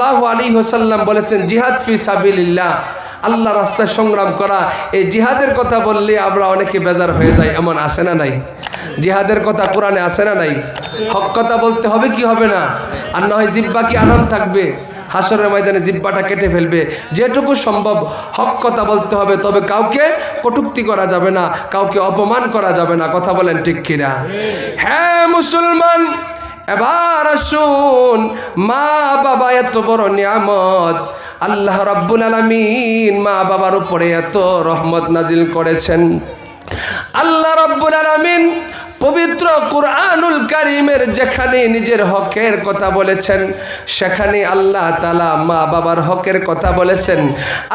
সাল্লাহ আলী হোসাল্লাম বলেছেন, জিহাদ ফি সাবিল্লাহ আল্লাহ রাস্তায় সংগ্রাম করা, এই জিহাদের কথা বললে আমরা অনেকে বেজার হয়ে যাই, এমন আসে না নাই? জিহাদের কথা কোরআনে আসে না নাই? হক কথা বলতে হবে কি হবে না? আর না হয় জিব্বা কি আরাম থাকবে? হাসরের ময়দানে জিব্বাটা কেটে ফেলবে। যেটুকু সম্ভব হক কথা বলতে হবে, তবে কাউকে কটুক্তি করা যাবে না, কাউকে অপমান করা যাবে না। কথা বলেন ঠিক কিনা? হ্যাঁ মুসলমান এবার আসুন মা বাবা এত বড় নিয়ামত। আল্লাহ রাব্বুল আলামিন মা বাবার উপরে এত রহমত নাজিল করেছেন। আল্লাহ রাব্বুল আলামিন পবিত্র কুরআনুল কারিমের যেখানে নিজের হকের কথা বলেছেন, সেখানে আল্লাহ তালা মা বাবার হকের কথা বলেছেন।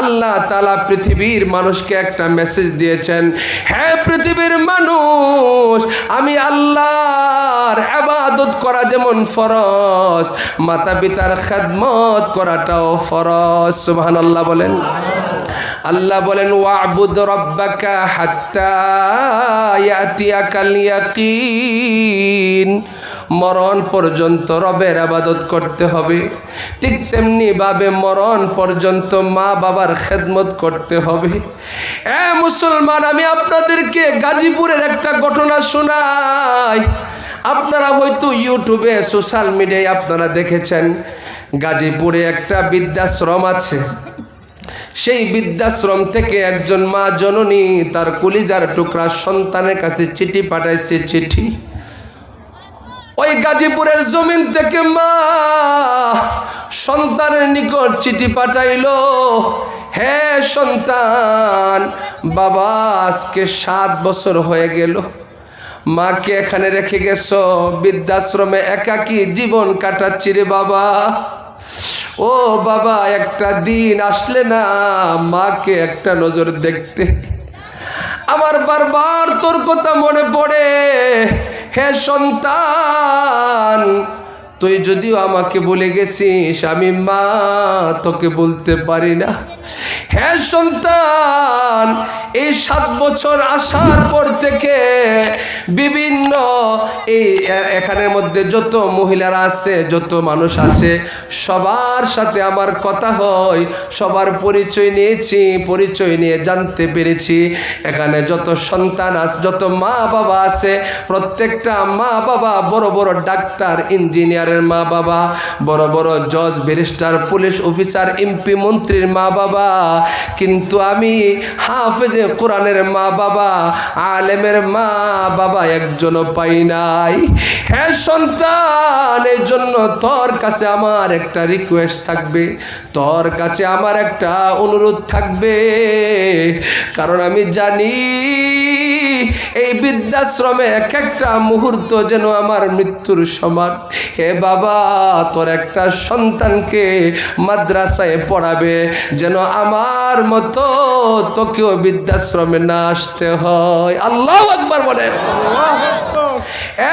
আল্লাহ তালা পৃথিবীর মানুষকে একটা মেসেজ দিয়েছেন হ্যাঁ পৃথিবীর মানুষ, আমি আল্লাহর আবাদত করা যেমন ফরজ মাতা পিতার খেদমত করাটাও ফরজ। সুবহান আল্লাহ বলেন। আল্লাহ বলেন, ওয়াবুদ রব্বাকা হাত্তা ইয়াতিয়াকাল ইয়াকিন মরণ পর্যন্ত রবের আবাদত করতে হবে। ঠিক তেমনি ভাবে মরণ পর্যন্ত মা বাবার খেদমত করতে হবে। এ মুসলমান, আমি আপনাদেরকে গাজীপুরের একটা ঘটনা শোনাই। আপনারা হয়তো ইউটিউবে, সোশ্যাল মিডিয়ায় আপনারা দেখেছেন, গাজীপুরে একটা বৃদ্ধাশ্রম আছে। সেই বৃদ্ধাশ্রম থেকে একজন মা জননী তার কলিজার টুকরা সন্তানের কাছে চিঠি পাঠাইছে, চিঠি। ওই গাজীপুরের জমিন থেকে মা সন্তানের নিকট চিঠি পাঠাইলো, হে সন্তান, বাবা, আজকে সাত বছর হয়ে গেল। মাকে এখানে রেখে গেছো। বৃদ্ধাশ্রমে একাকী জীবন কাটাচ্ছি রে বাবা। ও বাবা, একটা দিন আসলে না, মাকে একটা নজর দেখতে। আমার বারবার তোর কথা মনে পড়ে। হে সন্তান, তুই যদিও আমাকে বলে গেছিস, আমি মা তোকে বলতে পারি না। হে সন্তান, এই সাত বছর আসার পর থেকে বিভিন্ন এই এখানের মধ্যে যত মহিলারা আছে, যত মানুষ আছে, সবার সাথে আমার কথা হয়, সবার পরিচয় নিয়েছি, পরিচয় নিয়ে জানতে পেরেছি। এখানে যত সন্তান আছে, যত মা বাবা আছে, প্রত্যেকটা মা বাবা বড় বড় ডাক্তার, ইঞ্জিনিয়ারের মা বাবা বড় বড় জজ, ব্যারিস্টার, পুলিশ অফিসার, এমপি, মন্ত্রীর মা বাবা কিন্তু আমি হাফেজে কোরআনের মা বাবা, আলেমের মা বাবা একজনও পাই নাই। হ্যাঁ সন্তান এই জন্য তোর কাছে আমার একটা রিকোয়েস্ট থাকবে, তোর কাছে আমার একটা অনুরোধ থাকবে। কারণ আমি জানি এই বৃদ্ধাশ্রমে এক একটা মুহূর্ত যেন আমার মৃত্যুর সমান। হে বাবা, তোর একটা সন্তানকে মাদ্রাসায় পড়াবে যেন আমার মতো তোকেও বৃদ্ধাশ্রমে না আসতে হয়। আল্লাহ একবার বলে।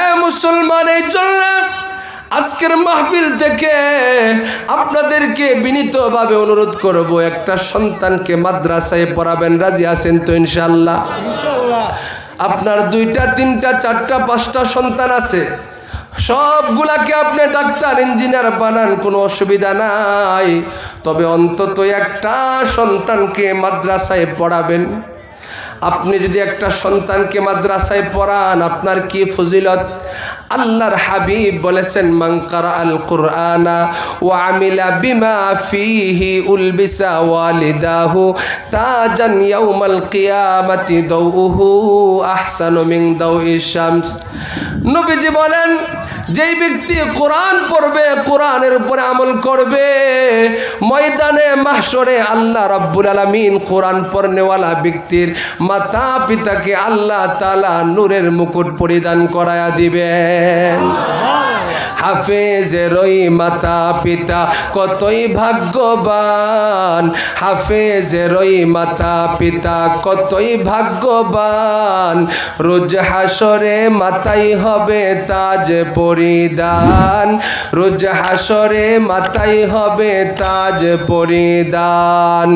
এ মুসলমান, এই জন্য আজকের মাহফিল থেকে আপনাদেরকে বিনীতভাবে অনুরোধ করব, একটা সন্তানকে মাদ্রাসায় পড়াবেন। রাজি আছেন তো ইনশাল্লাহ আপনার দুইটা, তিনটা, চারটা, পাঁচটা সন্তান আছে। সবগুলাকে আপনি ডাক্তার, ইঞ্জিনিয়ার বানান, কোনো অসুবিধা নাই। তবে অন্তত একটা সন্তানকে মাদ্রাসায় পড়াবেন। আপনি যদি একটা সন্তানকে মাদ্রাসায় পড়ান, আপনার কি ফজিলত? আল্লাহর হাবিব বলেছেন মাংকার আল কুরআনা ও আমিলা বিমা ফিহি উলবিসা ওয়ালিদাহু তাজান ইয়াউমাল কিয়ামাতি দাউহু আহসানু মিন দাউই শামস। নবীজি বলেন, যেই ব্যক্তি কোরআন পড়বে, কোরআনের উপরে আমল করবে, ময়দানে, মাহশরে আল্লাহ রাব্বুল আলামিন কোরআন পড়নেওয়ালা ব্যক্তির মাতা পিতাকে আল্লাহ তালা নূরের মুকুট পরিধান করায়া দিবেন। হাফেজের ওই মাতা পিতা কতই ভাগ্যবান। হাফেজের ওই মাতা পিতা কতই ভাগ্যবান। রোজ হাসরে মাতাই হবে তাজ পরিদান রোজ হাসরে মাথায় হবে তাজ পরিদান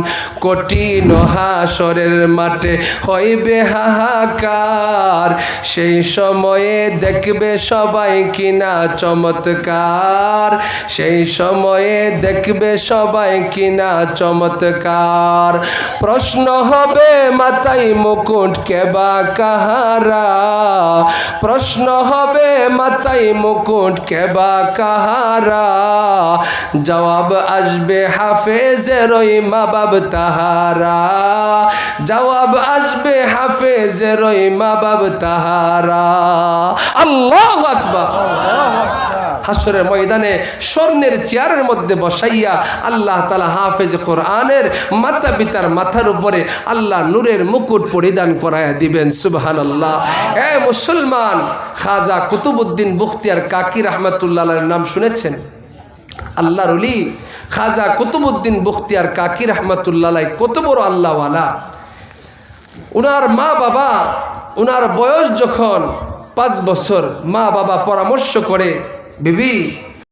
কঠিন হাসরের মাঠে হইবে হাহাকার সেই সময়ে দেখবে সবাই কিনা চমৎকার। সেই সময়ে দেখবে সবাই কিনা চমৎকার। প্রশ্ন হবে, মাথায় মুকুট কেবা কাহারা? প্রশ্ন হবে, মাথায় মুকুট কেবা কাহারা? জবাব আসবে হাফেজের ওই মা বাব তাহারা। জবাব আসবে হাফেজের ওই মা বাব তাহারা। আল্লাহ আকবার। হাসরের ময়দানে স্বর্ণের চেয়ারের মধ্যে বসাইয়া আল্লাহ তালা হাফেজ কোরআনের মাতা পিতার মাথার উপরে আল্লাহ নূরের মুকুট পরিধান করাইয়া দিবেন সুবহান আল্লাহ এ মুসলমান, খাজা কুতুবুদ্দিন বুখতিয়ার কাকি রহমতুল্লাহ নাম শুনেছেন? আল্লাহ রলি খাজা কুতুবুদ্দিন বুখতিয়ার কাকি রহমতুল্লাহ কত বড় আল্লাহওয়ালা। উনার মা বাবা, উনার বয়স যখন পাঁচ বছর, মা বাবা পরামর্শ করে, বিবি